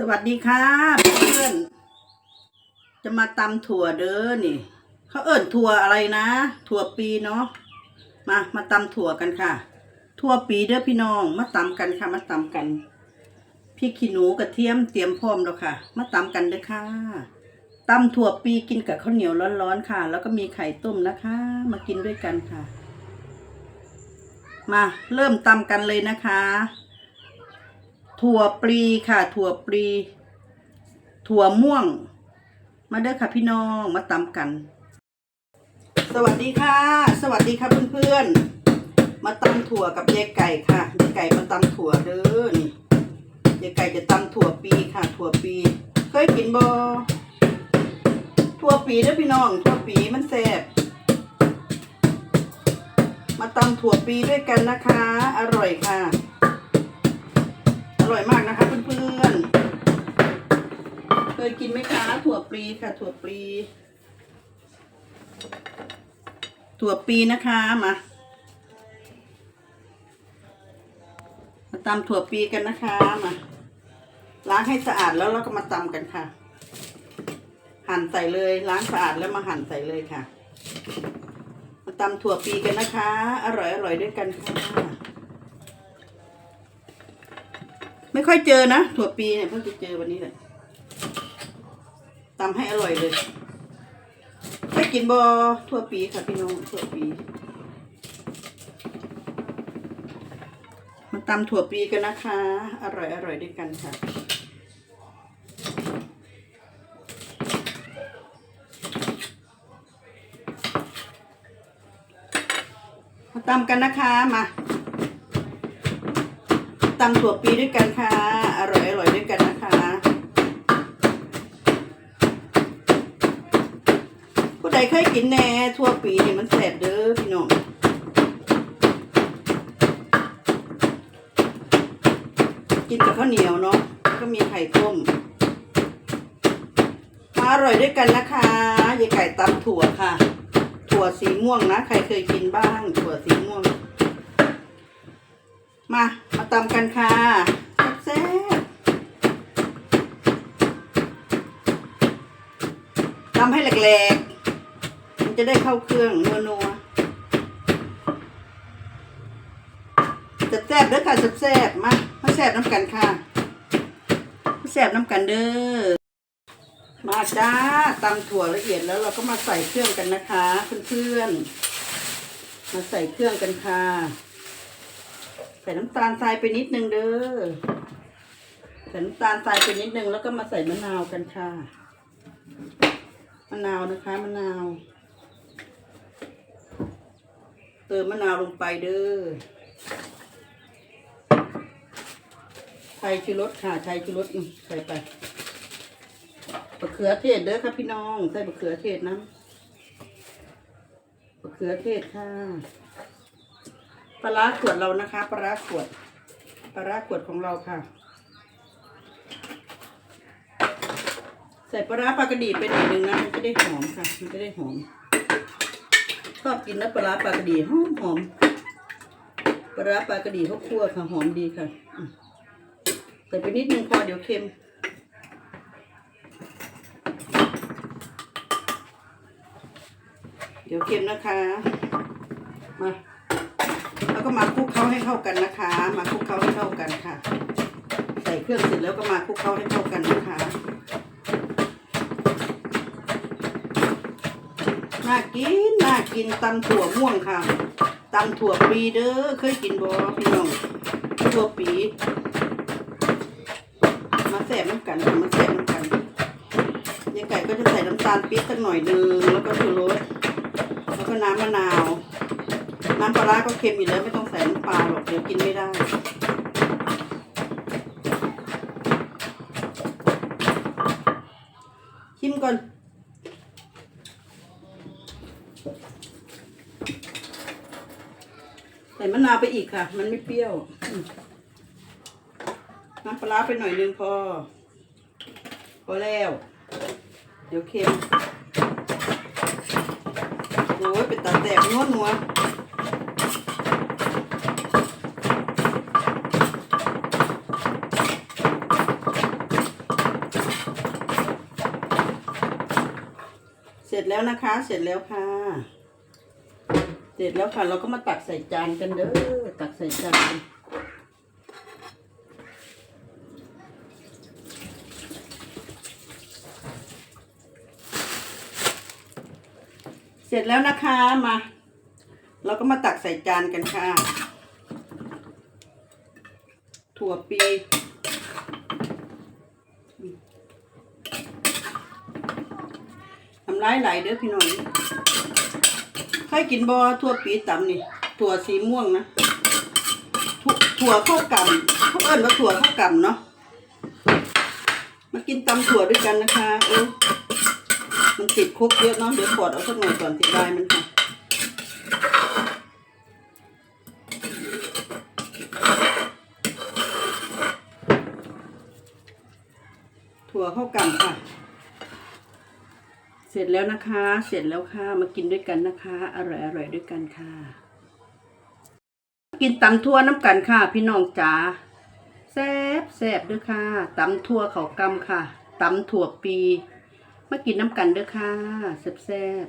สวัสดีค่ะเพื่อนจะมาตำถั่วเด้อนี่เขาเอิ่นถั่วอะไรนะ ถั่วปีเนาะมามาตำถั่วกันค่ะ ถั่วปีเด้อพี่น้องมาตำกันค่ะ มาตำกันพริกขี้หนูกระเทียมเตรียมพร้อมแล้วค่ะ มาตำกันเด้อค่ะตำถั่วปีกินกับข้าวเหนียวร้อนๆค่ะ แล้วก็มีไข่ต้มนะคะ มากินด้วยกันค่ะ มาเริ่มตำกันเลยนะคะ ถั่วปลีค่ะ ถั่วปลี ถั่วม่วง มาเด้อค่ะพี่น้องมาตำกัน สวัสดีค่ะ สวัสดีค่ะเพื่อนๆ มาตำถั่วกับยายไก่ค่ะยายไก่มาตำถั่วเด้อนี่ยายไก่จะตำถั่วปีค่ะ ถั่วปีเคยกินบอถั่วปีเด้อพี่น้อง ถั่วปีมันแซ่บมาตำถั่วปีด้วยกันนะคะ อร่อยค่ะ ร่อยมากนะคะเพื่อนๆ เคยกินไหมคะถั่วปลีค่ะ ถั่วปลี ถั่วปลีนะคะมามาตำถั่วปีกันนะคะมาล้างให้สะอาดแล้วเราก็มาตำกันค่ะ หั่นใส่เลยล้างสะอาดแล้วมาหั่นใส่เลยค่ะ มาตำถั่วปีกันนะคะ อร่อยอร่อยด้วยกันค่ะ ไม่ค่อยเจอนะถั่วปีเนี่ยเพิ่งจะเจอวันนี้แหละตำให้อร่อยเลยได้กินบอถั่วปีค่ะพี่น้องถั่วปีมาตำถั่วปีกันนะคะ อร่อยอร่อยด้วยกันค่ะมาตำกันนะคะมา ตำถั่วปีด้วยกันค่ะ อร่อยอร่อยด้วยกันนะคะผู้ใดเคยกินแหน่ถั่วปีนี่มันแสบเด้อพี่น้องกินกับข้าวเหนียวเนาะก็มีไข่ต้มมาอร่อยด้วยกันนะคะยายไก่ตำถั่วค่ะ ถั่วสีม่วงนะ ใครเคยกินบ้าง ถั่วสีม่วง มา มาตำกันค่ะแซ่บๆตำให้แหลกๆ มันจะได้เข้าเครื่องนัวๆจะแซ่บเด้อค่ะแซ่บๆมามาแซ่บน้ำกันค่ะมาแซ่บน้ำกันเด้อมาจ้าตำถั่วละเอียดแล้วเราก็มาใส่เครื่องกันนะคะ เพื่อนๆมาใส่เครื่องกันค่ะ ส่น้ำตาลทรายไปนิดนึงเด้อใส่น้ำตาลทรายไปนิดนึงแล้วก็มาใส่มะนาวกันค่ะ มะนาวนะคะมะนาว เติมมะนาวลงไปเด้อไทยชูรสค่ะไทยชูรสอืมใส่ไปมะเขือเทศเด้อค่ะพี่น้อง ใส่มะเขือเทศนะมะเขือเทศค่ะ ปลาขวดเรานะคะ ปลาขวด ปลาขวดของเราค่ะ ใส่ปลาปลากระดีไปหน่อยนึงนะมันจะได้หอมค่ะ มันจะได้หอม ชอบกินนะปลาปลากระดีหอมหอมปลาปลากระดีเขาคั่วค่ะหอมดีค่ะใส่ไปนิดนึงพอเดี๋ยวเค็มเดี๋ยวเค็มนะคะ มา แล้วก็มาคลุกเคล้าให้เข้ากันนะคะ มาคลุกเคล้าให้เข้ากันค่ะ ใส่เครื่องเสร็จแล้วก็มาคลุกเคล้าให้เข้ากันนะคะ น่ากิน น่ากินตำถั่วม่วงค่ะตำถั่วปีเด้อ เคยกินบ่พี่น้อง ถั่วปี มาแสบน้ำกันค่ะมาแสบน้ำกันยายไก่ก็จะใส่น้ำตาลปี๊บสักหน่อยนึง แล้วก็ชูรสแล้วก็น้ำมะนาว น้ำปลาก็เค็มอยู่แล้วไม่ต้องใส่น้ำปลาหรอกเดี๋ยวกินไม่ได้ ชิมก่อนใส่มะนาวไปอีกค่ะ มันไม่เปรี้ยว น้ำปลาไปหน่อยนึงพอ พอแล้ว เดี๋ยวเค็มโอ้ยเป็นตาแตกนัวนัว ร็จแล้วนะคะ เสร็จแล้วค่ะ เสร็จแล้วค่ะ เราก็มาตักใส่จานกันเด้อ ตักใส่จานกันเสร็จแล้วนะคะมา เราก็มาตักใส่จานกันค่ะ ถั่วปีำร้ายไหลายเด้อพี่น้องเคยกินบอถั่วปีตำนี่ถั่วสีม่วงนะถั่วถั่วข้าวกำเขาเอิ้นว่าถั่วข้าวกำเนาะมากินตำถั่วด้วยกันนะคะเออมันติดคุกเยอะเนาะเดี๋ยวปอดเอาสักหน่อยก่อนติดได้มันค่ะถั่วข้าวกำค่ะ เสร็จแล้วนะคะ เสร็จแล้วค่ะ มากินด้วยกันนะคะ อร่อยอร่อยด้วยกันค่ะ กินตำทั่วน้ำกันค่ะ พี่น้องจ๋าแซ่บแซ่บด้วยค่ะตำทั่วเขาวกำค่ะตำถั่วปี มากินน้ำกันด้วยค่ะแซ่บแซ่บ